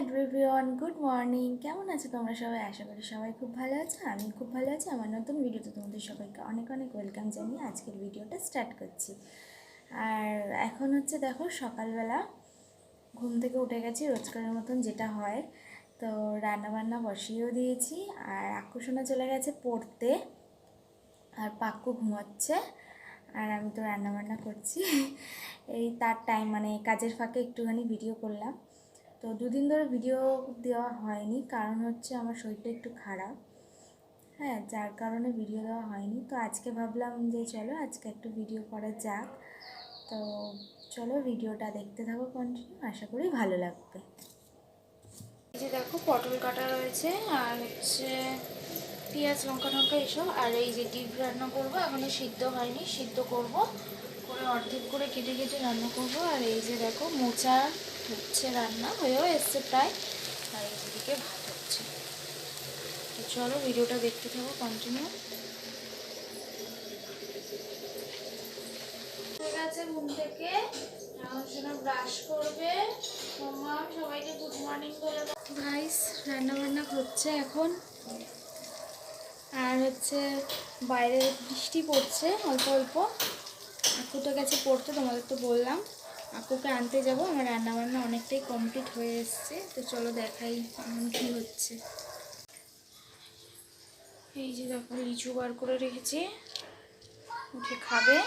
Everyone, good morning. কেমন আছো তোমরা সবাই? আশা করি সবাই খুব ভালো আছো আমি খুব ভালো আছি। আমার নতুন ভিডিওতে তোমাদের সবাইকে অনেক অনেক ওয়েলকাম জানিয়ে আজকের ভিডিওটা স্টার্ট করছি। আর এখন হচ্ছে দেখো সকালবেলা ঘুম থেকে উঠে গেছি, রোজকারের মতন যেটা হয়। তো রান্নাবান্না বসিয়েও দিয়েছি আর আকর্ষণা চলে গেছে পড়তে আর পাক্কু ঘুমাচ্ছে আর আমি তো রান্নাবান্না করছি। এই তার টাইম মানে কাজের ফাঁকে একটুখানি ভিডিও করলাম। তো দুদিন ধরে ভিডিও দেওয়া হয়নি, কারণ হচ্ছে আমার শরীরটা একটু খারাপ। হ্যাঁ যার কারণে ভিডিও দেওয়া হয়নি। তো আজকে ভাবলাম যে চলো আজকে একটু ভিডিও করা যাক। তো চলো ভিডিওটা দেখতে থাকো কন্টিনিউ আশা করি ভালো লাগবে। এই যে দেখো, পটল কাটা রয়েছে, আর হচ্ছে পেঁয়াজ, লঙ্কা, টঙ্কা এসব, আর এই যে ডিপ রান্না করব, এখনও সিদ্ধ হয়নি, সিদ্ধ করব, করে অর্ধেক করে কেটে কেটে রান্না করব, আর এই যে দেখো মোচা হচ্ছে রান্না, হয়েও এসছে প্রায়, আর এই ভাত হচ্ছে। তো চলো ভিডিওটা দেখতে থাকো কন্টিনিউ ঘুম থেকে ব্রাশ করবে সবাইকে গুড মর্নিং বলে গাইস রান্না বান্না হচ্ছে এখন। আর হচ্ছে বাইরে বৃষ্টি পড়ছে, অল্প অল্প। আকু তো গেছে পড়তে, তোমাদের তো বললাম। আপুকে আনতে যাব, আমার রান্না বান্না অনেকটাই কমপ্লিট হয়ে এসছে, তো চলো দেখাই কী হচ্ছে। এই যে দেখো, লিচু বার করে রেখেছি, উঠে খাবে।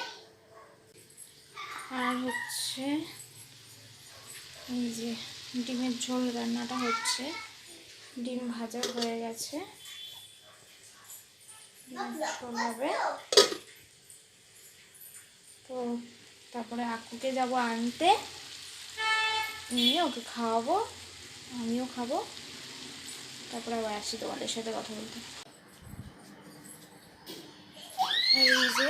আর হচ্ছে এই যে ডিমের ঝোল রান্নাটা হচ্ছে, ডিম ভাজা হয়ে গেছে। হবে তো তারপরে আকুকে যাব আনতে। নিয়ে ওকে খাওয়াবো আমিও খাব। তারপরে আবার আসি তোমাদের সাথে কথা বলতে। এই যে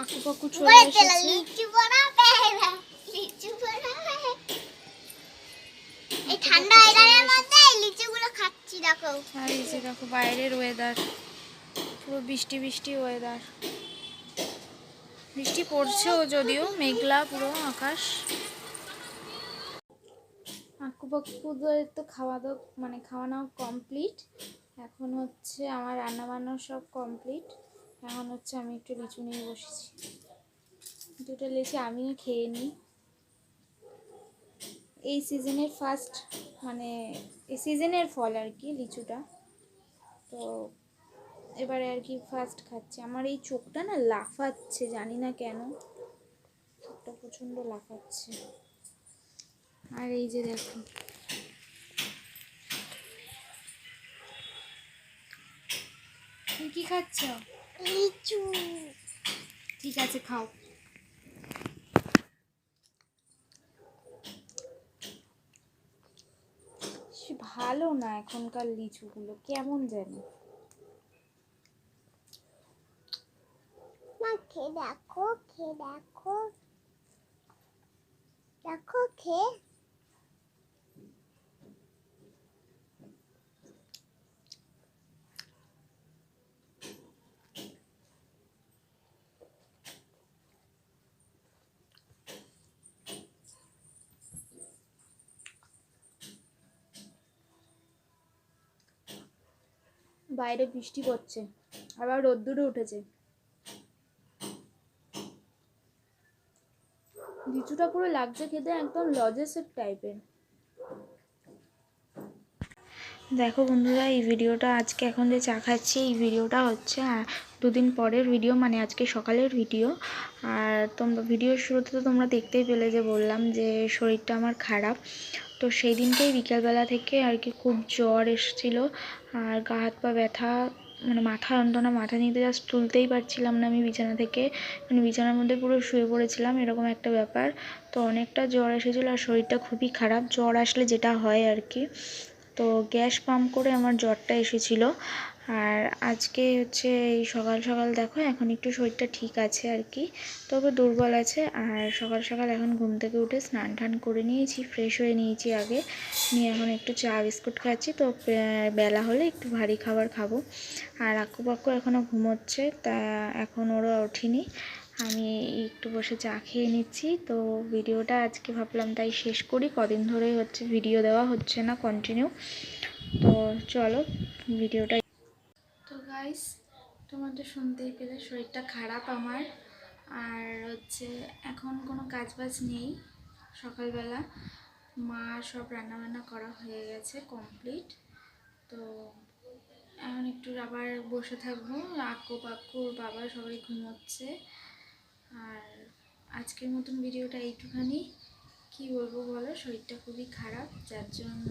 আকু চলে এসেছে। বানাবে এই ঠান্ডা ওয়েদারের মধ্যে লিচুগুলো খাচ্ছি দেখো। আর এই যে দেখো বাইরের ওয়েদার পুরো বৃষ্টি বৃষ্টি ওয়েদার বৃষ্টি পড়ছেও যদিও, মেঘলা পুরো আকাশ। আক্কু পাক্কুদের তো খাওয়া দাওয়া মানে খাওয়ানো কমপ্লিট এখন হচ্ছে আমার রান্না বান্না সব কমপ্লিট এখন হচ্ছে আমি একটু লিচু নিয়ে বসেছি। দুটো লিচু আমিও খেয়ে নিই। এই সিজনের ফার্স্ট মানে এই সিজনের ফল আর কি, লিচুটা। তো এবারে আর কি ফার্স্ট খাচ্ছি। আমার এই চোখটা না লাফাচ্ছে জানি না কেন। চোখটা প্রচণ্ড লাফাচ্ছে। আর এই যে দেখো। কি খাচ্ছ? লিচু। ঠিক আছে খাও। ভালো না এখনকার লিচুগুলো কেমন জানি মা খেয়ে দেখো খেয়ে দেখো। দেখো খেয়ে বাইরে বৃষ্টি পড়ছে আবার রোদ্দুরে উঠেছে। লিচুটা পুরো লাগছে খেতে একদম লজেসের টাইপের দেখো বন্ধুরা, এই ভিডিওটা আজকে এখন যে চা খাচ্ছি, এই ভিডিওটা হচ্ছে দুদিন পরের ভিডিও মানে আজকে সকালের ভিডিও। আর তোমরা ভিডিওর শুরুতে তো তোমরা দেখতেই পেলে যে বললাম যে শরীরটা আমার খারাপ। তো সেই দিনকেই বিকালবেলা থেকে আর কি খুব জ্বর এসেছিল, আর গা হাত পা ব্যথা মানে মাথা যন্ত্রণা মাথা নিতে জাস্ট তুলতেই পারছিলাম না আমি বিছানা থেকে। মানে বিছানার মধ্যে পুরো শুয়ে পড়েছিলাম, এরকম একটা ব্যাপার। তো অনেকটা জ্বর এসেছিল আর শরীরটা খুবই খারাপ। জ্বর আসলে যেটা হয় আর কি। তো গ্যাস পাম্প করে আমার জ্বরটা এসেছিল। আর আজকে হচ্ছে এই সকাল সকাল দেখো, এখন একটু শরীরটা ঠিক আছে আর কি। তবে দুর্বল আছে, আর সকাল সকাল এখন ঘুম থেকে উঠে স্নান টান করে নিয়েছি ফ্রেশ হয়ে নিয়েছি আগে। নিয়ে এখন একটু চা, বিস্কুট খাচ্ছি, তো বেলা হলে একটু ভারী খাবার খাব। আর আক্কু পাক্কু এখনও ঘুমোচ্ছে, তা এখন ওরা ওঠেনি। আমি একটু বসে চা খেয়ে নিচ্ছি, তো ভিডিওটা আজকে ভাবলাম তাই শেষ করি। কদিন ধরেই হচ্ছে ভিডিও দেওয়া হচ্ছে না কন্টিনিউ তো চলো, ভিডিওটা তো গাইস তোমাদের শুনতেই পেলে শরীরটা খারাপ আমার। আর হচ্ছে এখন কোনো কাজ বাজ নেই সকালবেলা। মা সব রান্নাবান্না করা হয়ে গেছে কমপ্লিট তো এখন একটু আবার বসে থাকব। আক্কু পাক্কু বাবা সবাই ঘুমোচ্ছে। আর আজকের মতন ভিডিওটা এইটুখানি। কি বলব বলো, শরীরটা খুবই খারাপ। যার জন্য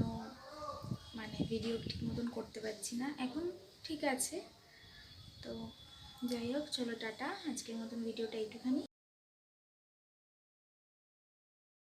মানে ভিডিও ঠিক মতন করতে পারছি না। এখন ঠিক আছে। তো যাই হোক চলো টাটা। আজকের মতন ভিডিওটা এইটুখানি